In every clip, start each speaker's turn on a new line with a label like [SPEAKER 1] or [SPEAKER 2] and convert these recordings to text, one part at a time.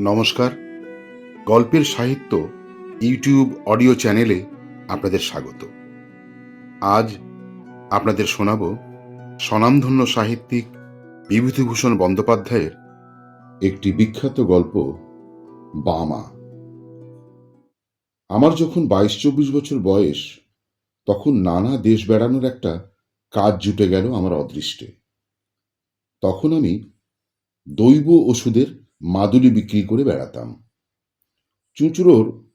[SPEAKER 1] নমস্কার। গল্পের সাহিত্য ইউটিউব অডিও চ্যানেলে আপনাদের স্বাগত। আজ আপনাদের শোনাব স্বনামধন্য সাহিত্যিক বিভূতিভূষণ বন্দ্যোপাধ্যায়ের একটি বিখ্যাত গল্প, বামা। আমার যখন বাইশ চব্বিশ বছর বয়স, তখন নানা দেশ বেড়ানোর একটা কাজ জুটে গেল আমার অদৃষ্টে। তখন আমি দৈব ওষুধের মাদুলি বিক্রি করে বেড়াতাম। চুঁচুড়োর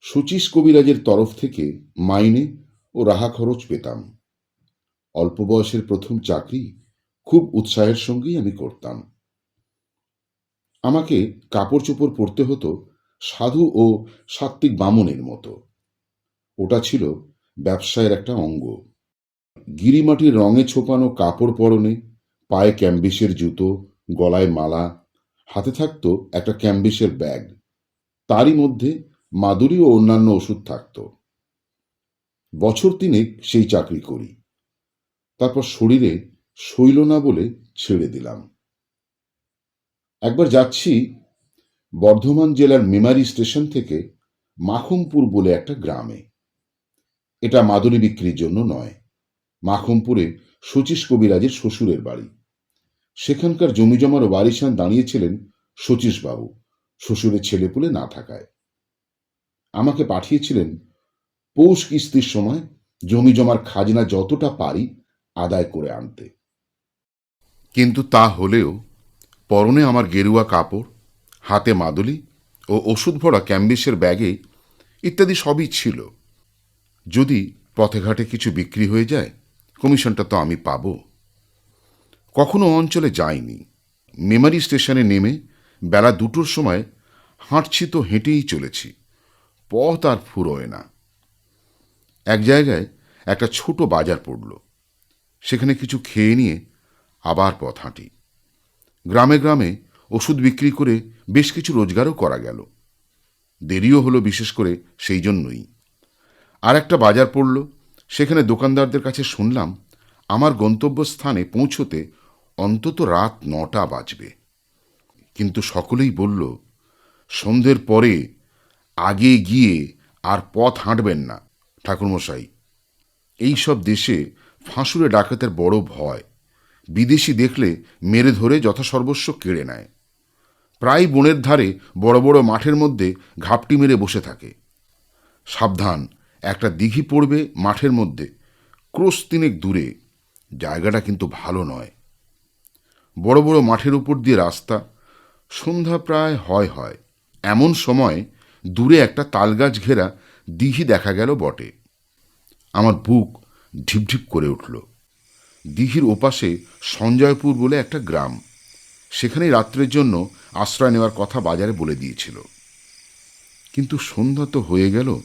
[SPEAKER 1] শচীশ কবিরাজের তরফ থেকে মাইনে ও রাহা খরচ পেতাম। অল্প বয়সের প্রথম চাকরি খুব উৎসাহের সঙ্গেই আমি করতাম। আমাকে কাপড় চোপড় পরতে হতো সাধু ও সাত্ত্বিক বামনের মতো। ওটা ছিল ব্যবসায়ের একটা অঙ্গ। গিরিমাটির রঙে ছোপানো কাপড় পরনে পায়ে ক্যাম্বিসের জুতো, গলায় মালা হাতে থাকতো একটা ক্যাম্বিসের ব্যাগ। তারই মধ্যে মাদুরি ও অন্যান্য ওষুধ থাকত। বছর তিনেক সেই চাকরি করি। তারপর শরীরে শৈল না বলে ছেড়ে দিলাম। একবার যাচ্ছি বর্ধমান জেলার মেমারি স্টেশন থেকে মাখমপুর বলে একটা গ্রামে। এটা মাদুরি বিক্রির জন্য নয়। মাখমপুরে শচীশ কবিরাজের শ্বশুরের বাড়ি। সেখানকার জমিজমার বারিশান দাঁড়িয়েছিলেন শচীশবাবু শ্বশুরের ছেলেপুলে না থাকায়। আমাকে পাঠিয়েছিলেন পৌষ কিস্তির সময় জমিজমার খাজনা যতটা পারি আদায় করে আনতে। কিন্তু তা হলেও পরনে আমার গেরুয়া কাপড়, হাতে মাদুলি ও ওষুধ ভরা ক্যাম্বিসের ব্যাগে ইত্যাদি সবই ছিল। যদি পথে ঘাটে কিছু বিক্রি হয়ে যায়, কমিশনটা তো আমি পাবো। কখনো অঞ্চলে যাইনি মেমারি স্টেশনে নেমে বেলা দুটোর সময় হাঁটছি তো হেঁটেই চলেছি। পথ আর ফুরোয় না। এক জায়গায় একটা ছোট বাজার পড়ল। সেখানে কিছু খেয়ে নিয়ে আবার পথ হাঁটি। গ্রামে গ্রামে ওষুধ বিক্রি করে বেশ কিছু রোজগারও করা গেল। দেরিও হলো বিশেষ করে সেই জন্যই। আর একটা বাজার পড়ল। সেখানে দোকানদারদের কাছে শুনলাম আমার গন্তব্যস্থানে পৌঁছতে অন্তত রাত নটা বাজবে। কিন্তু সকলেই বলল, সন্ধ্যের পরে আগে গিয়ে আর পথ হাঁটবেন না, ঠাকুরমশাই। এই সব দেশে ফাঁসুরে ডাকাতের বড় ভয়। বিদেশি দেখলে মেরে ধরে যথাসর্বস্ব কেড়ে নেয়। প্রায় বনের ধারে বড় বড় মাঠের মধ্যে ঘাপটি মেরে বসে থাকে। সাবধান, একটা দিঘি পড়বে মাঠের মধ্যে, ক্রোশ তিনেক দূরে। জায়গাটা কিন্তু ভালো নয়। বড় বড় মাঠের উপর দিয়ে রাস্তা, সন্ধ্যা প্রায় হয় হয়। এমন সময় দূরে একটা তালগাছ ঘেরা দিঘি দেখা গেল বটে। আমার বুক ঢিপঢিপ করে উঠল। দিঘির ওপাশে সঞ্জয়পুর বলে একটা গ্রাম। সেখানেই রাত্রের জন্য আশ্রয় নেওয়ার কথা বাজারে বলে দিয়েছিল। কিন্তু সন্ধ্যা তো হয়ে গেল।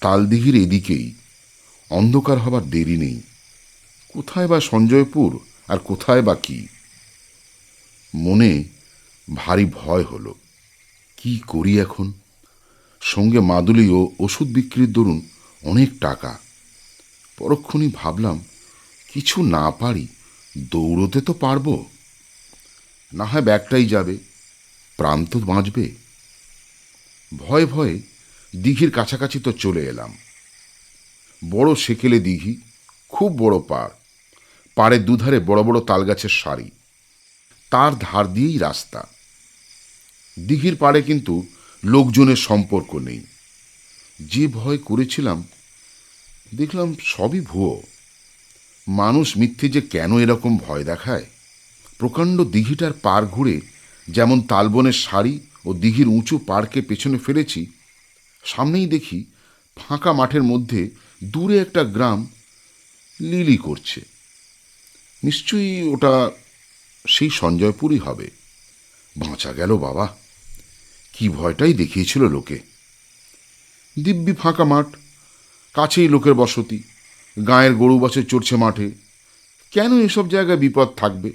[SPEAKER 1] তালদিঘির এদিকেই। অন্ধকার হবার দেরি নেই। কোথায় বা সঞ্জয়পুর আর কোথায় বা কি? মনে ভারী ভয় হলো। কি করি এখন? সঙ্গে মাদুলি ও ওষুধ বিক্রির দরুন অনেক টাকা। পরক্ষণই ভাবলাম, কিছু না পারি, দৌড়তে তো পারব। না হয় ব্যাগটাই যাবে, প্রাণ তো বাঁচবে। ভয়ে ভয়ে দিঘির কাছাকাছি তো চলে এলাম। বড় সেকেলে দিঘি, খুব বড় পাড়। পাড়ের দুধারে বড় বড় তালগাছের সারি। তার ধার দিয়েই রাস্তা। দিঘির পাড়ে কিন্তু লোকজনের সম্পর্ক নেই। যে ভয় করেছিলাম, দেখলাম সবই ভুয়ো। মানুষ মিথ্যে যে কেন এরকম ভয় দেখায়? প্রকাণ্ড দিঘিটার পার ঘুরে যেমন তালবনের শাড়ি ও দিঘির উঁচু পাড়কে পেছনে ফেলেছি সামনেই দেখি ফাঁকা মাঠের মধ্যে দূরে একটা গ্রাম লিলি করছে। নিশ্চয়ই ওটা সেই সঞ্জয়পুরই হবে। বাঁচা গেল বাবা। কি ভয়টাই দেখিয়েছিল লোকে। দিব্যি ফাঁকা মাঠ, কাছেই লোকের বসতি, গায়ের গরু বাছে চড়ছে মাঠে। কেন এসব জায়গায় বিপদ থাকবে?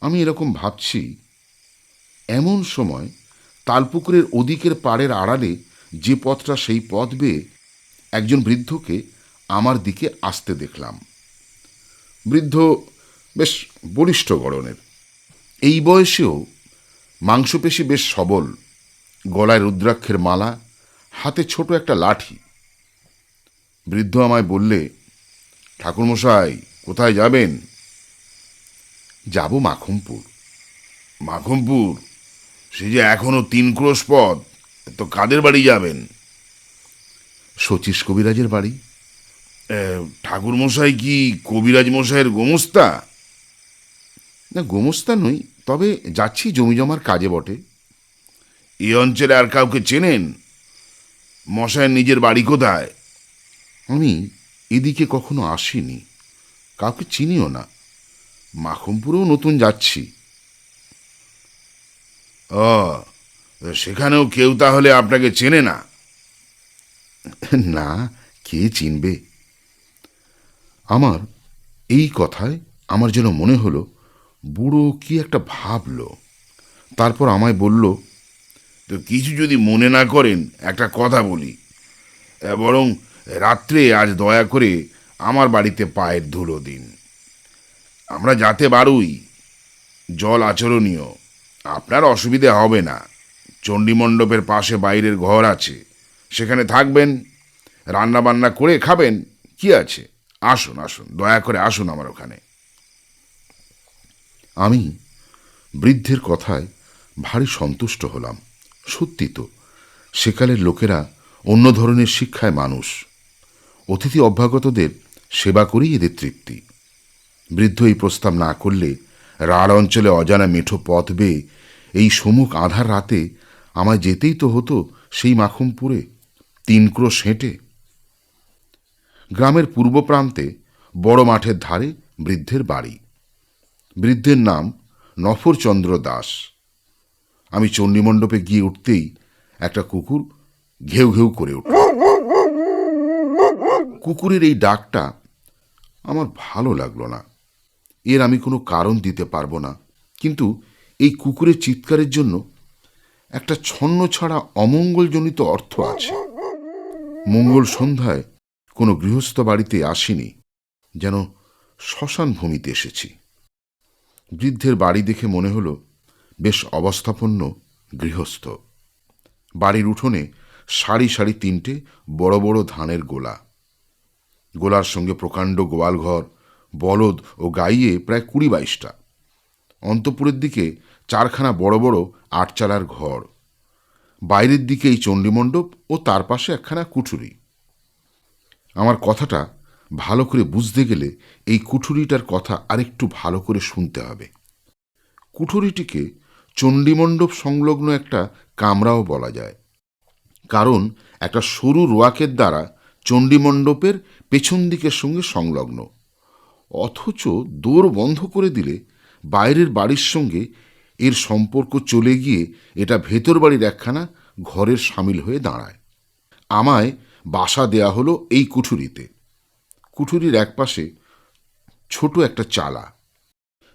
[SPEAKER 1] আমি এরকম ভাবছি, এমন সময় তালপুকুরের ওদিকের পাড়ের আড়ালে যে পথটা সেই পথ বেয়ে একজন বৃদ্ধকে আমার দিকে আসতে দেখলাম। বৃদ্ধ বেশ বলিষ্ঠ গড়নের। এই বয়সেও মাংসপেশি বেশ সবল, গলায় রুদ্রাক্ষের মালা, হাতে ছোট একটা লাঠি। বৃদ্ধ আমায় বললে, ঠাকুরমশাই, কোথায় যাবেন? যাব মাখমপুর। মাখমপুর? সে যে এখনও তিন ক্রোশ পথ, তো কাদের বাড়ি যাবেন? শচীশ কবিরাজের বাড়ি। ঠাকুরমশাই কি কবিরাজ মশাইয়ের গোমস্তা? না, গোমস্তা নই, তবে যাচ্ছি জমি জমার কাজে বটে। এই অঞ্চলে আর কাউকে চেনেন? মশাইয়ের নিজের বাড়ি কোথায়? আমি এদিকে কখনো আসিনি। কাউকে চিনিও না। মাখমপুরেও নতুন যাচ্ছি। ও, সেখানেও কেউ তাহলে আপনাকে চেনে না? না, কে চিনবে? আমার এই কথায় আমার যেন মনে হলো বুড়ো কি একটা ভাবল। তারপর আমায় বলল, তো কিছু যদি মনে না করেন, একটা কথা বলি। বরং রাত্রে আজ দয়া করে আমার বাড়িতে পায়ের ধুলো দিন। আমরা যাতে বারুই। জল আচরণীয়। আপনার অসুবিধে হবে না। চণ্ডীমণ্ডপের পাশে বাইরের ঘর আছে। সেখানে থাকবেন। রান্না বান্না করে খাবেন। কি আছে? আসুন আসুন। দয়া করে আসুন আমার ওখানে। আমি বৃদ্ধের কথায় ভারী সন্তুষ্ট হলাম। সত্যি তো, সেকালের লোকেরা অন্য ধরনের শিক্ষায় মানুষ। অতিথি অভ্যাগতদের সেবা করেই এদের তৃপ্তি। বৃদ্ধ এই প্রস্তাব না করলে রাঢ় অঞ্চলে অজানা মেঠো পথ বেয়ে এই সমুখ আধার রাতে আমায় যেতেই তো হতো সেই মাখুমপুরে তিন ক্রোশ হেঁটে। গ্রামের পূর্ব প্রান্তে বড় মাঠের ধারে বৃদ্ধের বাড়ি। বৃদ্ধের নাম নফরচন্দ্র দাস। আমি চণ্ডীমণ্ডপে গিয়ে উঠতেই একটা কুকুর ঘেউ ঘেউ করে উঠল। কুকুরের এই ডাকটা আমার ভালো লাগল না। এর আমি কোনো কারণ দিতে পারব না। কিন্তু এই কুকুরের চিৎকারের জন্য একটা ছন্ন ছাড়া অমঙ্গলজনিত অর্থ আছে। মঙ্গল সন্ধ্যায় কোনো গৃহস্থ বাড়িতে আসিনি, যেন শ্মশান ভূমিতে এসেছি। বৃদ্ধের বাড়ি দেখে মনে হলো, বেশ অবস্থাপন্ন গৃহস্থ। বাড়ির উঠোনে সারি সারি তিনটে বড় বড় ধানের গোলা। গোলার সঙ্গে প্রকাণ্ড গোয়ালঘর বলদ ও গাইয়ে প্রায় কুড়ি বাইশটা। অন্তপুরের দিকে চারখানা বড় বড় আটচালার ঘর। বাইরের দিকে এই চণ্ডীমণ্ডপ ও তার পাশে একখানা কুঠুরি। আমার কথাটা ভালো করে বুঝতে গেলে এই কুঠুরিটার কথা আরেকটু ভালো করে শুনতে হবে। কুঠুরিটিকে চণ্ডীমণ্ডপ সংলগ্ন একটা কামরাও বলা যায়। কারণ একটা সরু রোয়াকের দ্বারা চণ্ডীমণ্ডপের পেছন দিকের সঙ্গে সংলগ্ন। অথচ দোর বন্ধ করে দিলে বাইরের বাড়ির সঙ্গে এর সম্পর্ক চলে গিয়ে এটা ভেতর বাড়ির একখানা ঘরের সামিল হয়ে দাঁড়ায়। আমায় বাসা দেয়া হলো এই কুঠুরিতে। কুঠুরির একপাশে ছোট একটা চালা।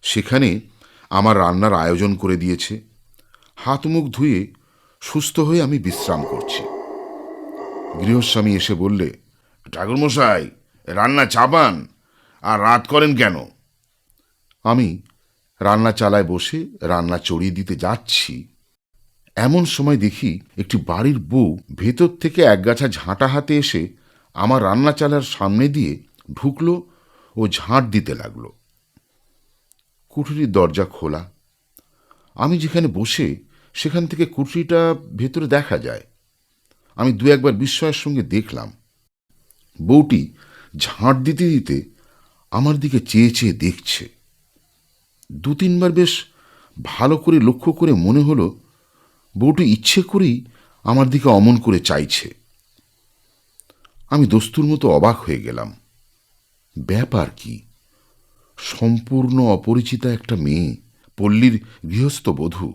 [SPEAKER 1] সেখানে আমার রান্নার আয়োজন করে দিয়েছে। হাত মুখ ধুয়ে সুস্থ হয়ে আমি বিশ্রাম করছি। গৃহস্বামী এসে বললে, ঠাকুরমশাই, রান্না চাপান, আর রাত করেন কেন? আমি রান্না চালায় বসে রান্না চড়িয়ে দিতে যাচ্ছি। এমন সময় দেখি একটি বাড়ির বউ ভেতর থেকে একগাছা ঝাঁটা হাতে এসে আমার রান্না চালার সামনে দিয়ে ঢুকলো ও ঝাঁট দিতে লাগল। কুঠুরির দরজা খোলা। আমি যেখানে বসে, সেখান থেকে কুঠুরিটা ভেতরে দেখা যায়। আমি দু একবার বিস্ময়ের সঙ্গে দেখলাম। বউটি ঝাঁট দিতে দিতে আমার দিকে চেয়ে চেয়ে দেখছে। দু তিনবার বেশ ভালো করে লক্ষ্য করে মনে হলো, বউটি ইচ্ছে করেই আমার দিকে অমন করে চাইছে। আমি দস্তুর মতো অবাক হয়ে গেলাম। ব্যাপার কি? সম্পূর্ণ অপরিচিতা একটা মেয়ে, পল্লীর গৃহস্থ বধূ।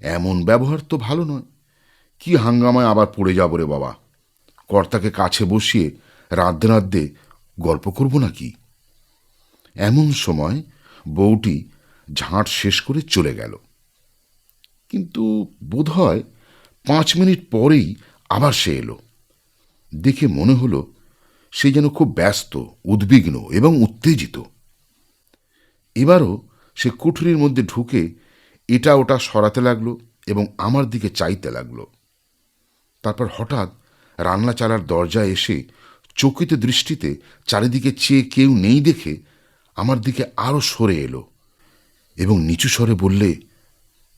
[SPEAKER 1] এমন ব্যবহার তো ভালো নয়। কি হাঙ্গামায় আবার পড়ে যাব রে বাবা? কর্তাকে কাছে বসিয়ে রাধে রাধে গল্প করব নাকি? এমন সময় বউটি ঝাঁট শেষ করে চলে গেল। কিন্তু বোধহয় পাঁচ মিনিট পরেই আবার সে এলো। দেখে মনে হলো সে যেন খুব ব্যস্ত, উদ্বিগ্ন এবং উত্তেজিত। এবারও সে কুঠুরির মধ্যে ঢুকে এটা ওটা সরাতে লাগল এবং আমার দিকে চাইতে লাগল। তারপর হঠাৎ রান্না চালার দরজায় এসে চকিত দৃষ্টিতে চারিদিকে চেয়ে কেউ নেই দেখে আমার দিকে আরও সরে এলো এবং নিচু স্বরে বললে,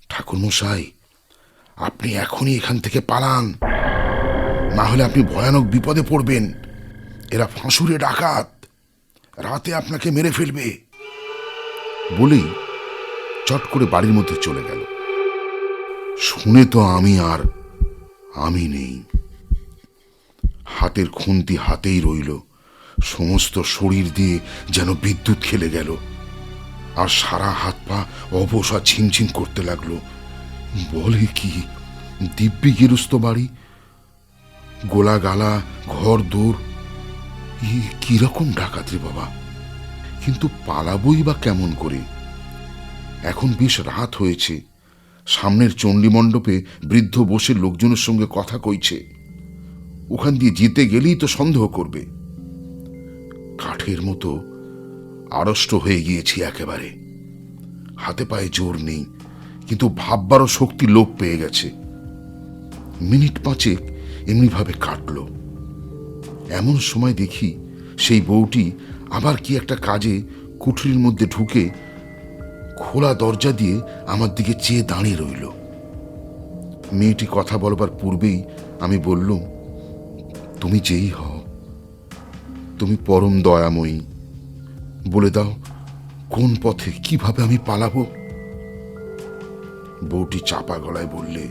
[SPEAKER 1] ঠাকুরমশাই, আপনি এখনই এখান থেকে পালান। না হলে আপনি ভয়ানক বিপদে পড়বেন। এরা ফাঁসুরে ডাকাত। রাতে আপনাকে মেরে ফেলবে। বলেই চট করে বাড়ির মধ্যে চলে গেল। শুনে তো আমি আর আমি নেই। হাতের খুন্তি হাতেই রইল। সমস্ত শরীর দিয়ে যেন বিদ্যুৎ খেলে গেল। আর সারা হাত পা অবসা ছিনছিন করতে লাগল। বলে কি, দিব্যি গেরস্ত বাড়ি? গোলা গালা ঘর দূর কীরকম ডাকাত রে বাবা? কিন্তু পালাবই বা কেমন করে? এখন বেশ রাত হয়েছে। সামনের চণ্ডী মণ্ডপে বৃদ্ধ বসে লোকজনের সঙ্গে কথা কইছে। ওখান দিয়ে যেতে গেলেই তো সন্দেহ করবে। কাঠের মতো আড়ষ্ট হয়ে গিয়েছি একেবারে। হাতে পায়ে জোর নেই, কিন্তু ভাববারও শক্তি লোপ পেয়ে গেছে। মিনিট পাঁচেক এমনিভাবে কাটল। এমন সময় দেখি সেই বউটি আবার কি একটা কাজে কুঠরির মধ্যে ঢুকে খোলা দরজা দিয়ে আমার দিকে চেয়ে দাঁড়িয়ে রইল। মেয়েটি কথা বলবার পূর্বেই আমি বললুম, তুমি যেই হও, তুমি পরম দয়াময়ী। বলে দাও, কোন পথে কীভাবে আমি পালাবো? বউটি চাপা গলায় বললে,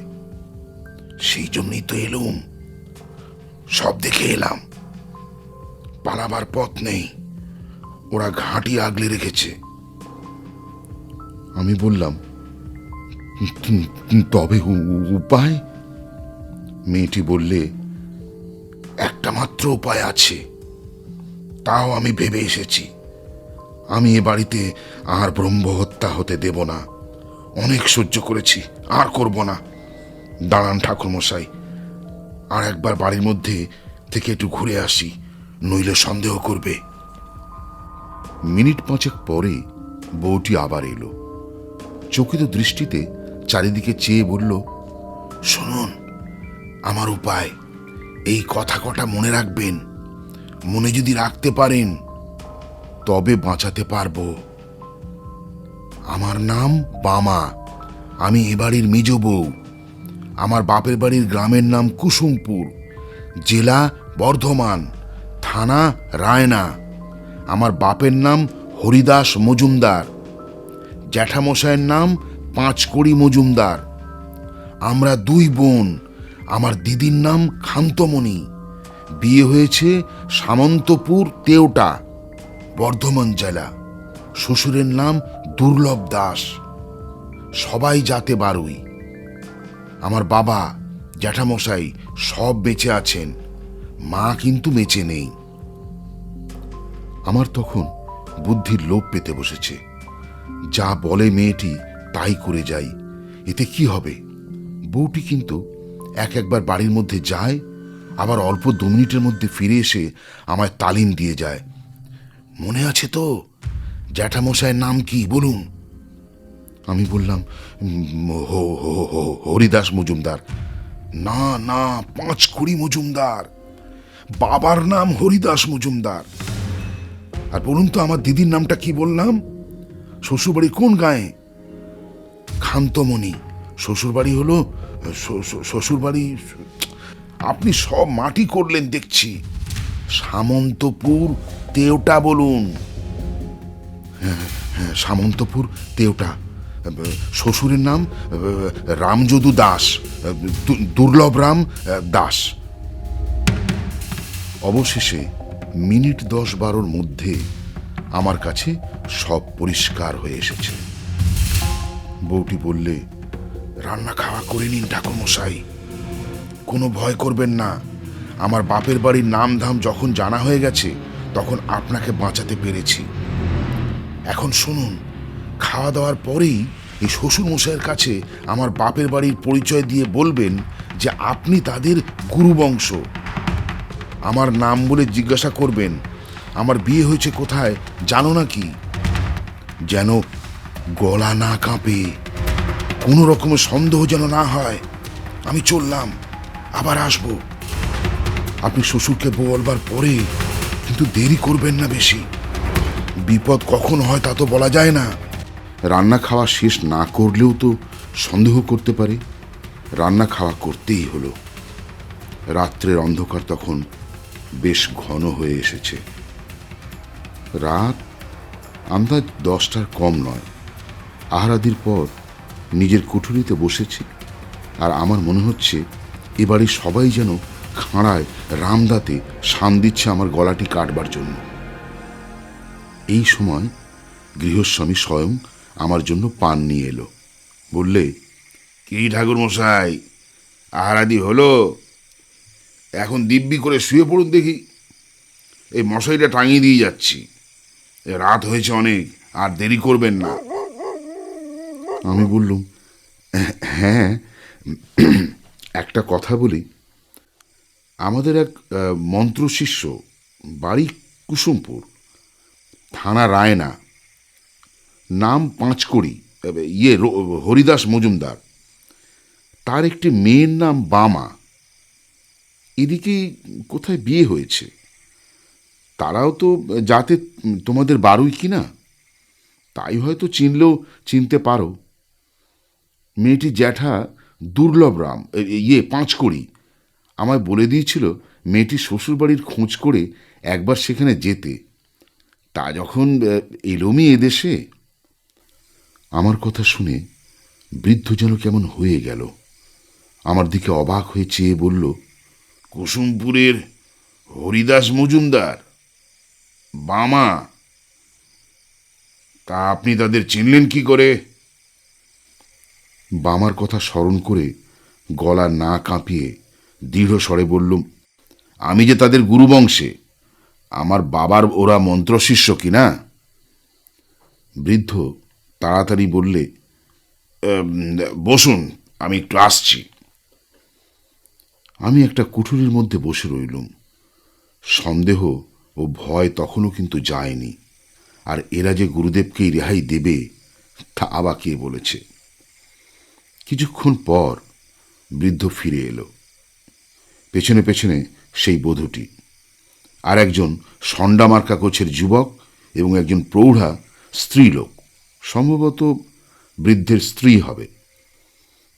[SPEAKER 1] সেই জন্যই তো এলুম, সব দেখে এলাম। পালাবার পথ নেই। ওরা ঘাঁটি আগলে রেখেছে। আমি বললাম, তবে উপায়? মেয়েটি বললে, একটা মাত্র উপায় আছে। তাও আমি ভেবে এসেছি। আমি এ বাড়িতে আর ব্রহ্মহত্যা হতে দেব না। অনেক সহ্য করেছি, আর করব না। দাঁড়ান ঠাকুরমশাই, আর একবার বাড়ির মধ্যে থেকে একটু ঘুরে আসি। নইলে সন্দেহ করবে। মিনিট পাঁচেক পরে বউটি আবার এলো। চকিত দৃষ্টিতে চারিদিকে চেয়ে বলল, শুনুন, আমার উপায়। এই কথা কটা মনে রাখবেন। মনে যদি রাখতে পারেন, তবে বাঁচাতে পারব। আমার নাম বামা। আমি এ বাড়ির মেজ বউ। আমার বাপের বাড়ির গ্রামের নাম কুসুমপুর। জেলা বর্ধমান। থানা, রায়না। আমার বাপের নাম হরিদাস মজুমদার। জ্যাঠামশাইয়ের নাম পাঁচকড়ি মজুমদার। আমরা দুই বোন। আমার দিদির নাম খান্তমণি। বিয়ে হয়েছে সামন্তপুর, তেওটা, বর্ধমান জেলা। শ্বশুরের নাম দুর্লভ দাস। সবাই যাতে বারুই। আমার বাবা, জ্যাঠামশাই সব বেঁচে আছেন। মা কিন্তু বেঁচে নেই। আমার তখন বুদ্ধির লোভ পেতে বসেছে। যা বলে মেয়েটি, তাই করে যাই। এতে কি হবে? বউটি কিন্তু এক একবার বাড়ির মধ্যে যায়, আবার অল্প দু মিনিটের মধ্যে ফিরে এসে আমায় তালিম দিয়ে যায়। মনে আছে তো জ্যাঠামশায়ের নাম কি, বলুন। আমি বললাম হো- হো- হো- হরিদাস মজুমদার। না না পাঁচ কুড়ি মজুমদার। বাবার নাম হরিদাস মজুমদার। আর বলুন তো আমার দিদির নামটা কি বললাম? শ্বশুরবাড়ি কোন গায়ে? খান্তমণি। শ্বশুরবাড়ি হলো শ্বশুরবাড়ি, আপনি সব মাটি করলেন দেখছি। সামন্তপুর, তেওটা বলুন। হ্যাঁ হ্যাঁ সামন্তপুর, তেওটা। শ্বশুরের নাম, রামযদু দাস। দুর্লভ রাম দাস। অবশেষে মিনিট দশ বারোর মধ্যে আমার কাছে সব পরিষ্কার হয়ে এসেছে। বউটি বললে, রান্না খাওয়া করে নিন ঠাকুরমশাই। কোনো ভয় করবেন না। আমার বাপের বাড়ির নাম ধাম যখন জানা হয়ে গেছে, তখন আপনাকে বাঁচাতে পেরেছি। এখন শুনুন, খাওয়া দাওয়ার পরেই এই শ্বশুর মশাইয়ের কাছে আমার বাপের বাড়ির পরিচয় দিয়ে বলবেন যে আপনি তাদের গুরুবংশ। আমার নাম বলে জিজ্ঞাসা করবেন। আমার বিয়ে হয়েছে কোথায় জানো না কি? যেন গলা না কাঁপে।
[SPEAKER 2] কোনো রকমের সন্দেহ যেন না হয়। আমি চললাম, আবার আসব। আপনি শ্বশুরকে বলবার পরে কিন্তু দেরি করবেন না বেশি। বিপদ কখন হয় তা তো বলা যায় না।
[SPEAKER 1] রান্না খাওয়া শেষ না করলেও তো সন্দেহ করতে পারে। রান্না খাওয়া করতেই হলো। রাত্রের অন্ধকার তখন বেশ ঘন হয়ে এসেছে। রাত আন্দাজ দশটার কম নয়। আহারাদির পর নিজের কুঠুরিতে বসেছি আর আমার মনে হচ্ছে এবারে সবাই যেন খাঁড়ায় রামদাতে শান দিচ্ছে আমার গলাটি কাটবার জন্য। এই সময় গৃহস্বামী স্বয়ং আমার জন্য পান নিয়ে এলো। বললে, কি ঠাকুর মশাই আহারাদি হলো? এখন দিব্যি করে শুয়ে পড়ুন দেখি। এই মশাইটা টাঙিয়ে দিয়ে যাচ্ছি। রাত হয়েছে অনেক, আর দেরি করবেন না। আমি বললুম হ্যাঁ একটা কথা বলি। আমাদের এক মন্ত্রশিষ্য বাড়ি কুসুমপুর, থানা রায়না, নাম পাঁচকড়ি ইয়ে হরিদাস মজুমদার। তার একটি মেয়ের নাম বামা। এদিকে কোথায় বিয়ে হয়েছে? তারাও তো যাতে তোমাদের বারুই কি না তাই হয়তো চিনলেও, চিনতে পারো। মেয়েটি জ্যাঠা দুর্লভ রাম ইয়ে পাঁচকড়ি। আমায় বলে দিয়েছিল মেয়েটি শ্বশুরবাড়ির খোঁজ করে একবার সেখানে যেতে। তা যখন এলোমি এদেশে। আমার কথা শুনে বৃদ্ধ যেন কেমন হয়ে গেল। আমার দিকে অবাক হয়ে চেয়ে বলল কুসুমপুরের হরিদাস মজুমদার, বামা। তা আপনি তাদের চিনলেন কি করে? বামার কথা স্মরণ করে গলা না কাঁপিয়ে দৃঢ় স্বরে বললুম, আমি যে তাদের গুরুবংশে, আমার বাবার ওরা মন্ত্রশিষ্য কি না? বৃদ্ধ তাড়াতাড়ি বললে বসুন, আমি একটু আসছি। আমি একটা কুঠুরির মধ্যে বসে রইলুম। সন্দেহ ও ভয় তখনও কিন্তু যায়নি। আর এরা যে গুরুদেবকেই রেহাই দেবে, তা আবার কে বলেছে? কিছুক্ষণ পর বৃদ্ধ ফিরে এলো। পেছনে পেছনে সেই বধূটি। আর একজন সন্ডামার্কা কোছের যুবক এবং একজন প্রৌঢ়া স্ত্রীলোক। সম্ভবত বৃদ্ধের স্ত্রী হবে।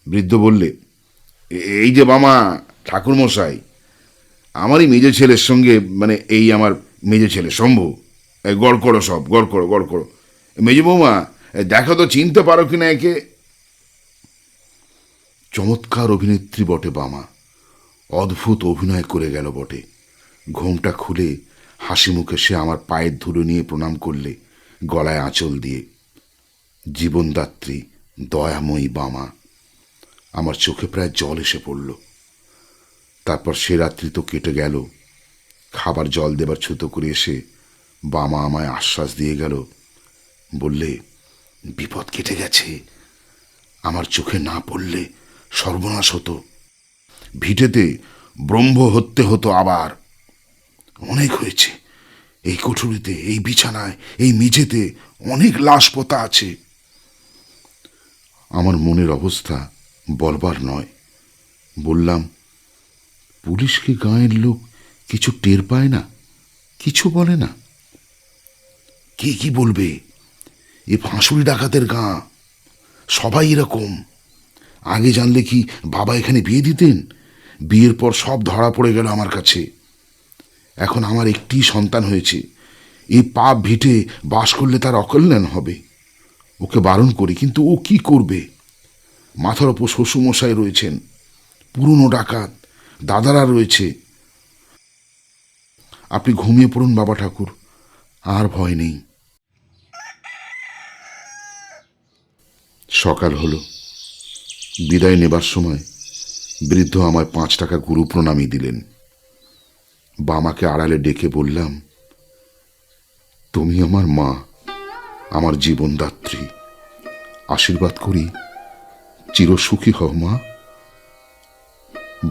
[SPEAKER 1] বৃদ্ধ বললে এই যে মামা ঠাকুরমশাই, আমারই মেজে ছেলের সঙ্গে মানে এই আমার মেজে ছেলে শম্ভু গড় করো সব, গড় করো গড় করো। মেজে বৌমা দেখো তো, চিনতে পারো কিনা একে? চমৎকার অভিনেত্রী বটে বামা। অদ্ভুত অভিনয় করে গেল বটে। ঘোমটা খুলে হাসি মুখে সে আমার পায়ের ধুলো নিয়ে প্রণাম করলে, গলায় আঁচল দিয়ে, জীবনদাত্রী, দয়াময়ী বামা। আমার চোখে প্রায় জল এসে পড়ল। তারপর সে রাত্রি তো কেটে গেল। খাবার জল দেবার ছুতো করে এসে বামা আমায় আশ্বাস দিয়ে গেল। বললে, বিপদ কেটে গেছে। আমার চোখে না পড়লে সর্বনাশ হতো। ভিটেতে ব্রহ্ম হত্যে হতো আবার। অনেক হয়েছে। এই কুঠুরিতে, এই বিছানায়, এই মেঝেতে অনেক লাশ পোতা আছে। আমার মনের অবস্থা বলবার নয়। বললাম পুলিশ কি গাঁয়ের লোক কিছু টের পায় না, কিছু বলে না। কে কি বলবে? এ ফাঁসুড়ি ডাকাতের গাঁ। সবাই এরকম। আগে জানলে কি বাবা এখানে বিয়ে দিতেন? বিয়ের পর সব ধরা পড়ে গেল আমার কাছে। এখন আমার একটি সন্তান হয়েছে। এই পাপ ভিটে বাস করলে তার অকল্যাণ হবে। ওকে বারণ করি, কিন্তু ও কি করবে? মাথার ওপর শ্বশুরমশাই রয়েছেন। পুরনো ডাকাত। দাদারা রয়েছে। আপনি ঘুমিয়ে পড়ুন, বাবা ঠাকুর। আর ভয় নেই। সকাল হলো। বিদায় নেবার সময় বৃদ্ধ আমায় পাঁচ টাকা গুরু প্রণামী দিলেন। বামাকে আড়ালে ডেকে বললাম, তুমি আমার মা, আমার জীবনদাত্রী। আশীর্বাদ করি। চিরসুখী হও মা।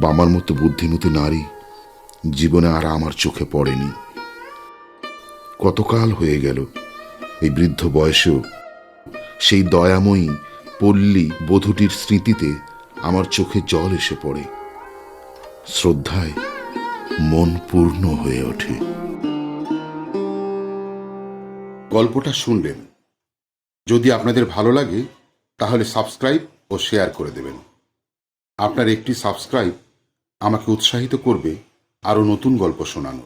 [SPEAKER 1] বামার মতো বুদ্ধিমতী নারী জীবনে আর আমার চোখে পড়েনি। কতকাল হয়ে গেল এই বৃদ্ধ বয়সেও। সেই দয়াময়ী
[SPEAKER 2] পল্লী বধূটির স্মৃতিতে আমার চোখে জল এসে পড়ে। শ্রদ্ধায় মন পূর্ণ হয়ে ওঠে।
[SPEAKER 1] গল্পটা শুনলেন। যদি আপনাদের ভালো লাগে, তাহলে সাবস্ক্রাইব ও শেয়ার করে দেবেন। আপনার একটি সাবস্ক্রাইব আমাকে উৎসাহিত করবে আরও নতুন গল্প শোনানো